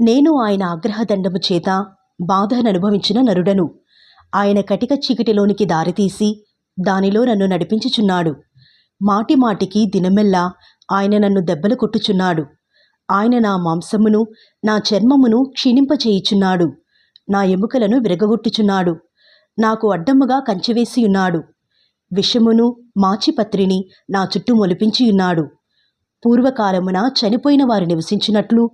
నేను ఆయన ఆగ్రహదండము చేత బాధననుభవించిన నరుడను. ఆయన కటిక చీకటిలోనికి దారితీసి దానిలో నన్ను నడిపించుచున్నాడు. మాటి మాటికి దినమెల్లా ఆయన నన్ను దెబ్బలు కొట్టుచున్నాడు. ఆయన నా మాంసమును నా చర్మమును క్షీణింపచేయుచున్నాడు నా ఎముకలను విరగగొట్టుచున్నాడు. నాకు అడ్డముగా కంచెవేసియున్నాడు. విషమును మాచిపత్రిని నా చుట్టూ మొలిపించియున్నాడు. పూర్వకాలమున చనిపోయిన వారు నివసించినట్లు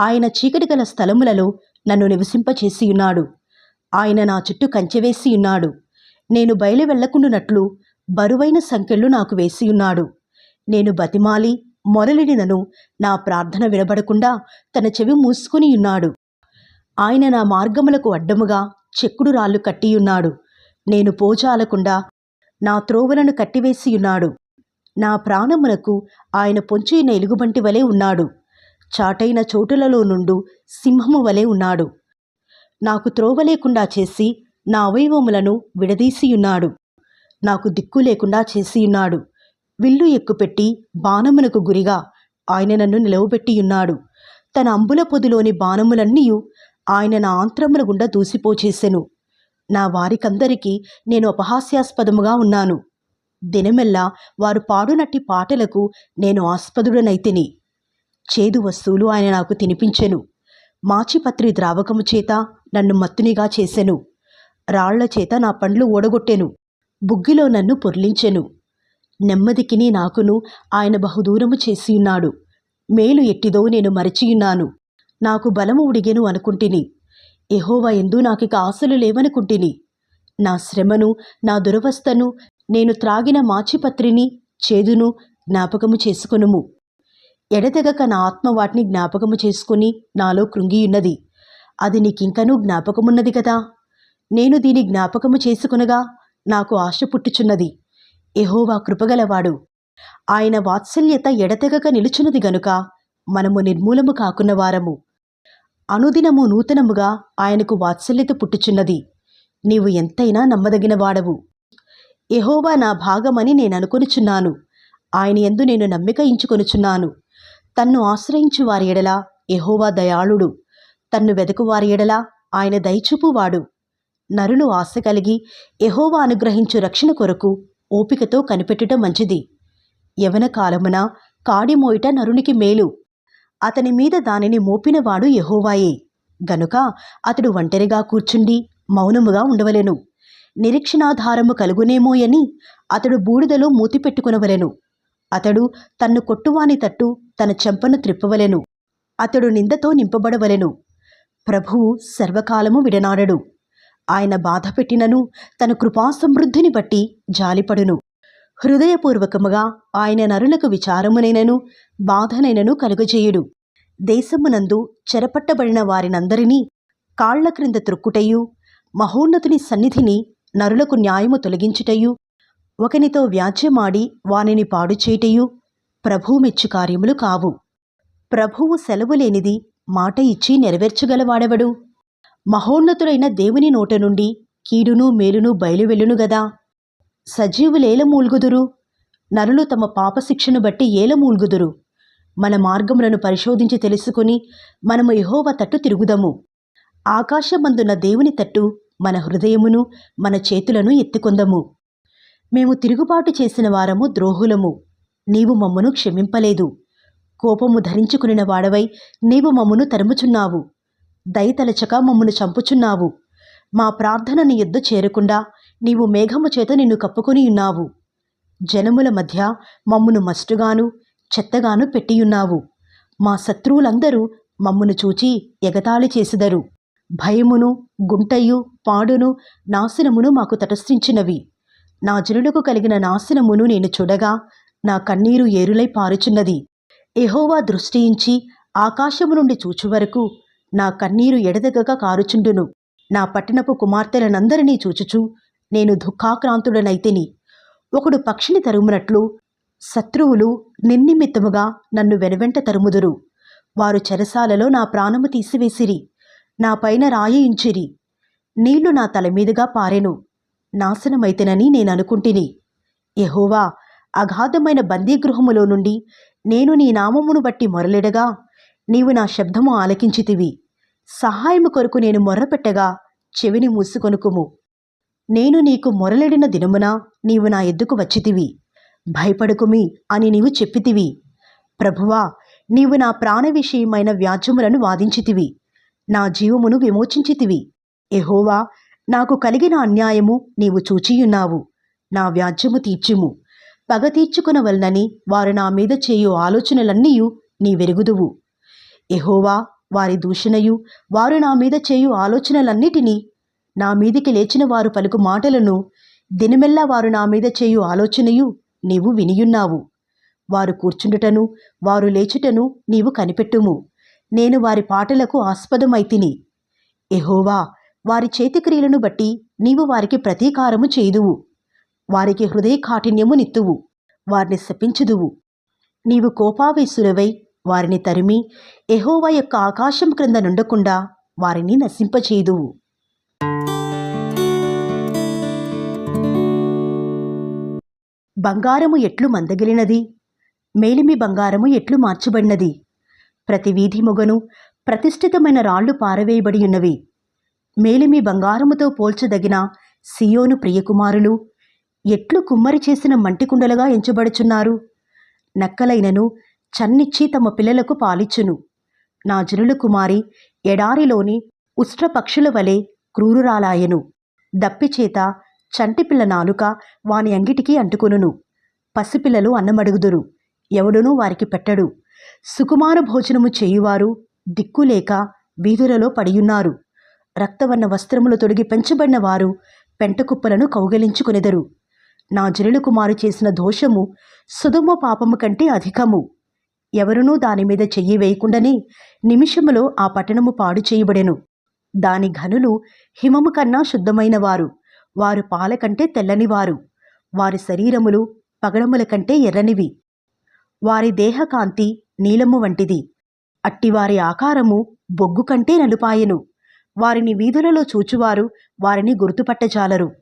ఆయన చీకటి గల స్థలములలో నన్ను నివసింపచేసియున్నాడు. ఆయన నా చుట్టూ కంచెవేసి ఉన్నాడు నేను బయలు వెళ్ళకుండునట్లు బరువైన సంఖ్యలు నాకు వేసియున్నాడు. నేను బతిమాలి మొరలిడినను నా ప్రార్థన వినబడకుండా తన చెవి మూసుకుని ఉన్నాడు ఆయన నా మార్గములకు అడ్డముగా చెక్కుడు రాళ్ళు కట్టియున్నాడు. నేను పోజాలకుండా నా త్రోవలను కట్టివేసియున్నాడు. నా ప్రాణమునకు ఆయన పొంచిన ఎలుగుబంటి వలె ఉన్నాడు. చాటైన చోటులలో నుండు సింహము వలె ఉన్నాడు. నాకు త్రోవ లేకుండా చేసి నా అవయవములను విడదీసియున్నాడు. నాకు దిక్కు లేకుండా చేసియున్నాడు. విల్లు ఎక్కుపెట్టి బాణమునకు గురిగా ఆయన నన్ను నిలవబెట్టియున్నాడు. తన అంబుల పొదిలోని బాణములన్నీయు ఆయన నా ఆంత్రముల గుండా దూసిపోచేసెను. నా వారికందరికీ నేను అపహాస్యాస్పదముగా ఉన్నాను. దినమెల్లా వారు పాడునట్టి పాటలకు నేను ఆస్పదుడనైతిని. చేదు వస్తువులు ఆయన నాకు తినిపించెను. మాచిపత్రి ద్రావకము చేత నన్ను మత్తునిగా చేసెను. రాళ్ళ చేత నా పండ్లు ఓడగొట్టెను బుగ్గిలో నన్ను పొర్లించెను. నెమ్మదికిని నాకును ఆయన బహుదూరము చేసియున్నాడు. మేలు ఎట్టిదో నేను మరచియున్నాను. నాకు బలము ఉడిగెను అనుకుంటిని. ఎహోవా ఎందు నాకిక ఆశలు లేవనుకుంటిని. నా శ్రమను నా దురవస్థను నేను త్రాగిన మాచిపత్రిని చేదును జ్ఞాపకము చేసుకొనుము. ఎడతెగక నా ఆత్మ వాటిని జ్ఞాపకము చేసుకుని నాలో కృంగియున్నది. అది నీకింకనూ జ్ఞాపకమున్నది కదా. నేను దీని జ్ఞాపకము చేసుకునగా నాకు ఆశ పుట్టుచున్నది. ఎహోవా కృపగలవాడు. ఆయన వాత్సల్యత ఎడతెగక నిలుచున్నది గనుక మనము నిర్మూలము కాకున్న వారము. అనుదినము నూతనముగా ఆయనకు వాత్సల్యత పుట్టుచున్నది. నీవు ఎంతైనా నమ్మదగిన వాడవు. ఎహోవా నా భాగమని నేను అనుకొనుచున్నాను. ఆయన ఎందు నేను నమ్మిక ఇంచుకొనుచున్నాను. తన్ను ఆశ్రయించు వారి ఎడల ఎహోవా దయాళుడు. తన్ను వెదకు వారి ఎడల ఆయన దయచూపువాడు. నరులు ఆశ కలిగి ఎహోవా అనుగ్రహించు రక్షణ కొరకు ఓపికతో కనిపెట్టుట మంచిది. యవన కాలమున కాడిమోయిట నరునికి మేలు. అతని మీద దానిని మోపినవాడు ఎహోవాయే గనుక అతడు ఒంటరిగా కూర్చుండి మౌనముగా ఉండవలెను. నిరీక్షణాధారము కలుగునేమోయని అతడు బూడిదలో మూతి పెట్టుకునవలెను అతడు తన్ను కొట్టువాని తట్టు తన చెంపను త్రిప్పవలెను. అతడు నిందతో నింపబడవలెను. ప్రభువు సర్వకాలము విడనాడడు. ఆయన బాధ పెట్టినను తన కృపాసమృద్ధిని బట్టి జాలిపడును. హృదయపూర్వకముగా ఆయన నరులకు విచారమునైనను బాధనైనను కలుగజేయుడు. దేశమునందు చెరపట్టబడిన వారినందరినీ కాళ్ళ క్రింద త్రొక్కుటయు మహోన్నతుని సన్నిధిని నరులకు న్యాయము తొలగించుటయు ఒకనితో వ్యాజ్యమాడి వానిని పాడు చేయుటయు ప్రభువు మెచ్చు కార్యములు కావు. ప్రభువు సెలవు లేనిది మాట ఇచ్చి నెరవేర్చగలవాడెవడు? మహోన్నతుడైన దేవుని నోట నుండి కీడును మేలును బయలువెళ్ళును గదా? సజీవులేల మూల్గుదురు? నరులు తమ పాపశిక్షను బట్టి ఏల మూల్గుదురు? మన మార్గములను పరిశోధించి తెలుసుకుని మనము యహోవ తట్టు తిరుగుదము. ఆకాశమందున్న దేవుని తట్టు మన హృదయమును మన చేతులను ఎత్తుకొందము. మేము తిరుగుబాటు చేసిన వారము ద్రోహులము. నీవు మమ్మను క్షమింపలేదు. కోపము ధరించుకునిన వాడవై నీవు మమ్మను తరుముచున్నావు. దయతలచక మమ్మను చంపుచున్నావు. మా ప్రార్థన నీ ఎద్దు చేరకుండా నీవు మేఘము చేత నిన్ను కప్పుకొని ఉన్నావు. జనముల మధ్య మమ్మును మస్టుగాను చెత్తగాను పెట్టియున్నావు. మా శత్రువులందరూ మమ్మును చూచి ఎగతాళి చేసిదరు. భయమును గుంటయు పాడును నాశనమును మాకు తటస్థించినవి. నా జనులకు కలిగిన నాశనమును నేను చూడగా నా కన్నీరు ఏరులై పారుచున్నది. ఎహోవా దృష్టించి ఆకాశము నుండి చూచు వరకు నా కన్నీరు ఎడదగక కారుచుండును. నా పట్టణపు కుమార్తెలనందరినీ చూచుచు నేను దుఃఖాక్రాంతుడనైతిని. ఒకడు పక్షిని తరుమునట్లు శత్రువులు నిన్నిమిత్తముగా నన్ను వెనువెంట తరుముదురు. వారు చెరసాలలో నా ప్రాణము తీసివేసిరి నా పైన రాయించిరి నీళ్ళు నా తల మీదుగా పారెను. నాశనమైతేనని నేను అనుకుంటిని యహోవా అగాధమైన బందీగృహములో నుండి నేను నీ నామమును బట్టి మొరలెడగా నీవు నా శబ్దము ఆలకించితివి. సహాయము కొరకు నేను మొర్రపెట్టగా చెవిని మూసుకొనుకుము. నేను నీకు మొరలెడిన దినమున నీవు నా ఎద్దుకు వచ్చితివి. భయపడుకుమి అని నీవు చెప్పితివి. ప్రభువా నీవు నా ప్రాణ విషయమైన వ్యాజ్యములను వాదించితివి. నా జీవమును విమోచించితివి. ఎహోవా నాకు కలిగిన అన్యాయము నీవు చూచియున్నావు. నా వ్యాజ్యము తీర్చుము. పగ తీర్చుకునవలనని వారు నా మీద చేయు ఆలోచనలన్నీయు నీ వెరుగుదువు ఎహోవా వారి దూషణయు వారు నా మీద చేయు ఆలోచనలన్నిటినీ నా మీదికి లేచిన వారు పలుకు మాటలను దినమెల్లా వారు నా మీద చేయు ఆలోచనయు నీవు వినియున్నావు. వారు కూర్చుండుటను వారు లేచుటను నీవు కనిపెట్టుము. నేను వారి పాటలకు ఆస్పదమైతిని. ఎహోవా వారి చేతిక్రియలను బట్టి నీవు వారికి ప్రతీకారము చేయుదువు. వారికి హృదయ కాఠిన్యము నిత్తువు. వారిని శపించుదువు. నీవు కోపావేశులవై వారిని తరిమి ఎహోవా యొక్క ఆకాశం క్రింద నుండకుండా వారిని నశింపచేయుదువు. బంగారము ఎట్లు మందగిలినది? మేలిమి బంగారము ఎట్లు మార్చబడినది? ప్రతి వీధి మొగను ప్రతిష్ఠితమైన రాళ్ళు పారవేయబడి ఉన్నవి. మేలిమి బంగారముతో పోల్చదగిన సియోను ప్రియకుమారులు ఎట్లు కుమ్మరి చేసిన మంటికుండలుగా ఎంచబడుచున్నారు. నక్కలైనను చన్నిచ్చి తమ పిల్లలకు పాలిచ్చును. నా జనుల కుమారి ఎడారిలోని ఉష్ట్రపక్షుల వలె క్రూరురాలాయను. దప్పిచేత చంటిపిల్ల నాలుక వాని అంగిటికి అంటుకొనును. పసిపిల్లలు అన్నమడుగుదురు. ఎవడునూ వారికి పెట్టడు. సుకుమార భోజనము చేయువారు దిక్కులేక వీధులలో పడియున్నారు. రక్తవర్ణ వస్త్రములు తొడిగి పెంచబడిన వారు పెంటకుప్పలను కౌగలించుకునెదరు. నా జనుల కుమారు చేసిన దోషము సుధుమ పాపము కంటే అధికము. ఎవరునూ దాని మీద చెయ్యి వేయకుండానే నిమిషములో ఆ పట్టణము పాడు చేయబడెను. దాని ఘనులు హిమము కన్నా శుద్ధమైన వారు వారు పాల కంటే తెల్లనివారు. వారి శరీరములు పగడముల కంటే ఎర్రనివి. వారి దేహకాంతి నీలము వంటిది. అట్టివారి ఆకారము బొగ్గు కంటే నలుపాయెను. వారిని వీధులలో చూచువారు వారిని గుర్తుపట్టజాలరు.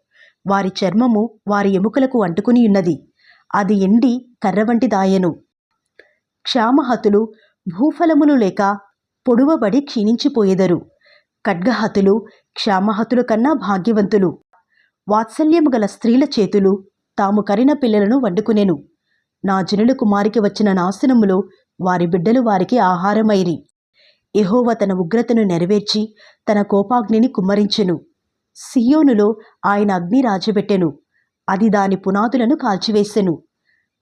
వారి చర్మము వారి ఎముకలకు అంటుకుని ఉన్నది. అది ఎండి కర్ర వంటిదాయెను క్షామహతులు భూఫలములు లేక పొడువబడి క్షీణించిపోయేదరు. ఖడ్గహతులు క్షామహతుల కన్నా భాగ్యవంతులు. వాత్సల్యము గల స్త్రీల చేతులు తాము కరిన పిల్లలను వండుకునెను. నా జనుల కుమారికి వచ్చిన నాశనములో వారి బిడ్డలు వారికి ఆహారమైరి. ఎహోవ తన ఉగ్రతను నెరవేర్చి తన కోపాగ్నిని కుమ్మరించెను. సియోనులో ఆయన అగ్ని రాజబెట్టెను అది దాని పునాదులను కాల్చివేసెను.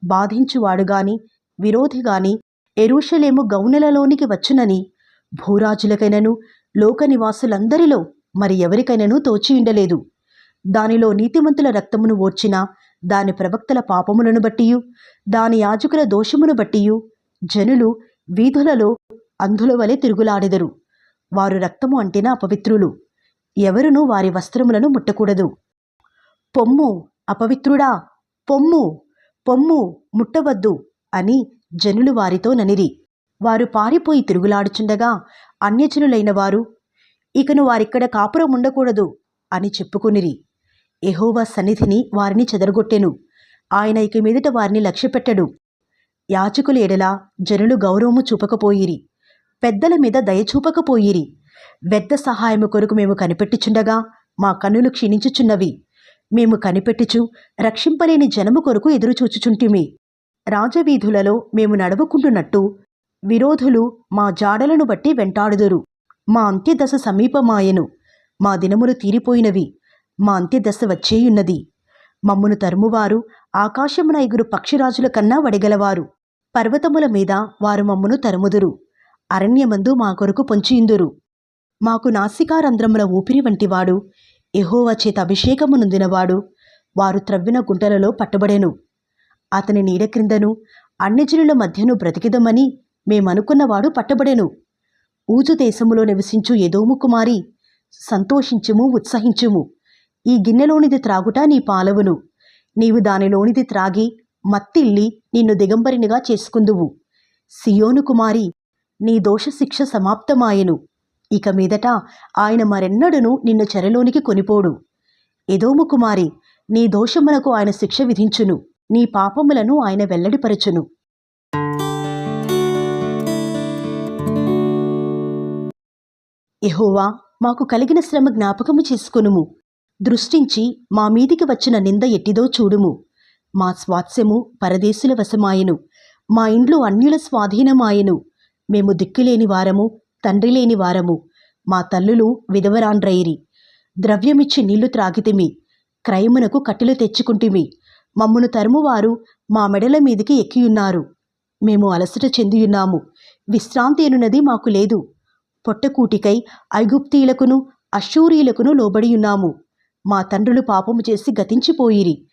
బాధించువాడుగాని విరోధిగాని ఎరుషలేము గౌనెలలోనికి వచ్చునని భూరాజులకైనను లోక నివాసులందరిలో మరి ఎవరికైనను తోచియుండలేదు దానిలో నీతిమంతుల రక్తమును ఓర్చిన దాని ప్రవక్తల పాపములను బట్టియు దాని యాజకుల దోషమును బట్టియు జనులు వీధులలో అంధుల వలె తిరుగులాడెదరు. వారు రక్తము అంటిన అపవిత్రులు. ఎవరునూ వారి వస్త్రములను ముట్టకూడదు. పొమ్ము అపవిత్రుడా! పొమ్ము పొమ్ము ముట్టవద్దు! అని జనులు వారితో ననిరి. వారు పారిపోయి తిరుగులాడుచుండగా అన్యజనులైన వారు ఇకను వారిక్కడ కాపురం ఉండకూడదు అని చెప్పుకునిరి. ఎహోవా సన్నిధిని వారిని చెదరగొట్టెను. ఆయన ఇక మీదట వారిని లక్ష్యపెట్టడు. యాచకులు ఎడలా జనులు గౌరవము చూపకపోయిరి. పెద్దల మీద దయ చూపకపోయిరి. వెద్ద సహాయము కొరకు మేము కనిపెట్టుచుండగా మా కన్నులు క్షీణించుచున్నవి. మేము కనిపెట్టుచు రక్షింపలేని జనము కొరకు ఎదురుచూచుచుంటిమి. రాజవీధులలో మేము నడవకుంటున్నట్టు విరోధులు మా జాడలను బట్టి వెంటాడుదురు. మా అంత్యదశ సమీపమాయెను. మా దినములు తీరిపోయినవి. మా అంత్యదశ వచ్చేయున్నది. మమ్మును తరుమువారు ఆకాశమున ఎగురు పక్షిరాజుల కన్నా వడగలవారు. పర్వతముల మీద వారు మమ్మును తరుముదురు. అరణ్యమందు మా కొరకు పొంచియుందురు మాకు నాసికారంధ్రముల ఊపిరి వంటివాడు ఎహోవా చేత అభిషేకము నొందినవాడు వారు త్రవ్విన గుంటలలో పట్టబడెను. అతని నీడ క్రిందను అన్యజనుల మధ్యను బ్రతికిదమని మేమనుకున్నవాడు పట్టబడెను. ఊజు దేశములో నివసించు ఎదోము కుమారి సంతోషించుము ఉత్సహించుము. ఈ గిన్నెలోనిది త్రాగుట నీ పాలవును. నీవు దానిలోనిది త్రాగి మత్తిల్లి నిన్ను దిగంబరినిగా చేసుకుందువు. సియోను కుమారి నీ దోషశిక్ష సమాప్తమాయెను. ఇక మీదట ఆయన మరెన్నడను నిన్ను చెరలోనికి కొనిపోడు. ఎదోము కుమారి నీ దోషమునకు ఆయన శిక్ష విధించును. నీ పాపములను ఆయన వెల్లడిపరచును. ఎహోవా మాకు కలిగిన శ్రమ జ్ఞాపకము చేసుకొనుము. దృష్టించి మా మీదికి వచ్చిన నింద ఎట్టిదో చూడుము. మా స్వాత్సము పరదేశుల వశమాయెను. మా ఇండ్లు అన్యుల స్వాధీనమాయను. మేము దిక్కులేని వారము తండ్రి లేని వారము. మా తల్లులు విధవరాండ్రైరి ద్రవ్యమిచ్చి నీళ్ళు త్రాగితిమి. క్రయమునకు కట్టెలు తెచ్చుకుంటిమి. మమ్మును తరుమువారు మా మెడల మీదికి ఎక్కియున్నారు. మేము అలసట చెందియున్నాము. విశ్రాంతి అనున్నది మాకు లేదు. పొట్టకూటికై ఐగుప్తీయులకును అశూరీయులకును లోబడియున్నాము. మా తండ్రులు పాపము చేసి గతించిపోయిరి.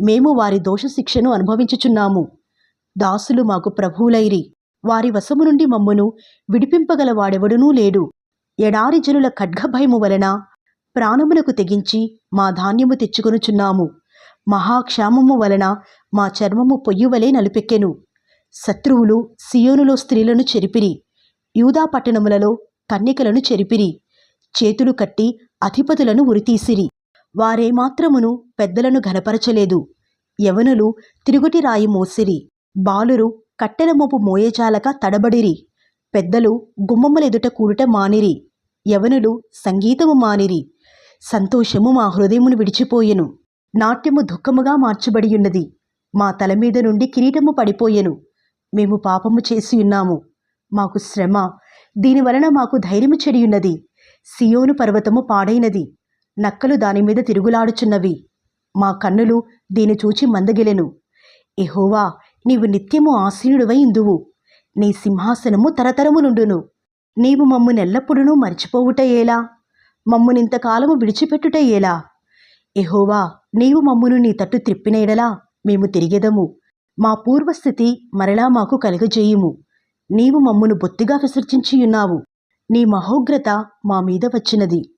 మేము వారి దోషశిక్షను అనుభవించుచున్నాము. దాసులు మాకు ప్రభువులైరి. వారి వశము నుండి మమ్మును విడిపింపగల వాడెవడునూ లేడు. ఎడారి జనుల ఖడ్గభయము వలన ప్రాణమునకు తెగించి మా ధాన్యము తెచ్చుకొనుచున్నాము. మహాక్షామము వలన మా చర్మము పొయ్యువలే నలుపెక్కెను. శత్రువులు సియోనులో స్త్రీలను చెరిపిరి. యూదా పట్టణములలో కన్యకలను చెరిపిరి. చేతులు కట్టి అధిపతులను ఉరితీసిరి. వారేమాత్రమును పెద్దలను ఘనపరచలేదు. యవనులు తిరుగుటి రాయి మోసిరి. బాలురు కట్టెల మోపు మోయజాలక తడబడిరి. పెద్దలు గుమ్మములెదుట కూడుట మానిరి. యవనులు సంగీతము మానిరి. సంతోషము మా హృదయమును విడిచిపోయెను. నాట్యము దుఃఖముగా మార్చబడియున్నది. మా తల మీద నుండి కిరీటము పడిపోయెను. మేము పాపము చేసి ఉన్నాము మాకు శ్రమ. దీనివలన మాకు ధైర్యము చెడియున్నది. సియోను పర్వతము పాడైనది. నక్కలు దాని మీద తిరుగులాడుచున్నవి. మా కన్నులు దీని చూచి మందగిలెను. ఎహోవా నీవు నిత్యము ఆసీనుడివై ఇందువు నీ సింహాసనము తరతరములుండును. నీవు మమ్మునెల్లప్పుడూ మరిచిపోవుట ఏలా మమ్మునింతకాలము విడిచిపెట్టుట ఏలా ఎహోవా నీవు మమ్మును నీ తట్టు త్రిప్పినేడలా మేము తిరిగెదము. మా పూర్వస్థితి మరలా మాకు కలుగజేయుము. నీవు మమ్మును బొత్తిగా విసర్జించియున్నావు. నీ మహోగ్రత మా మీద వచ్చినది.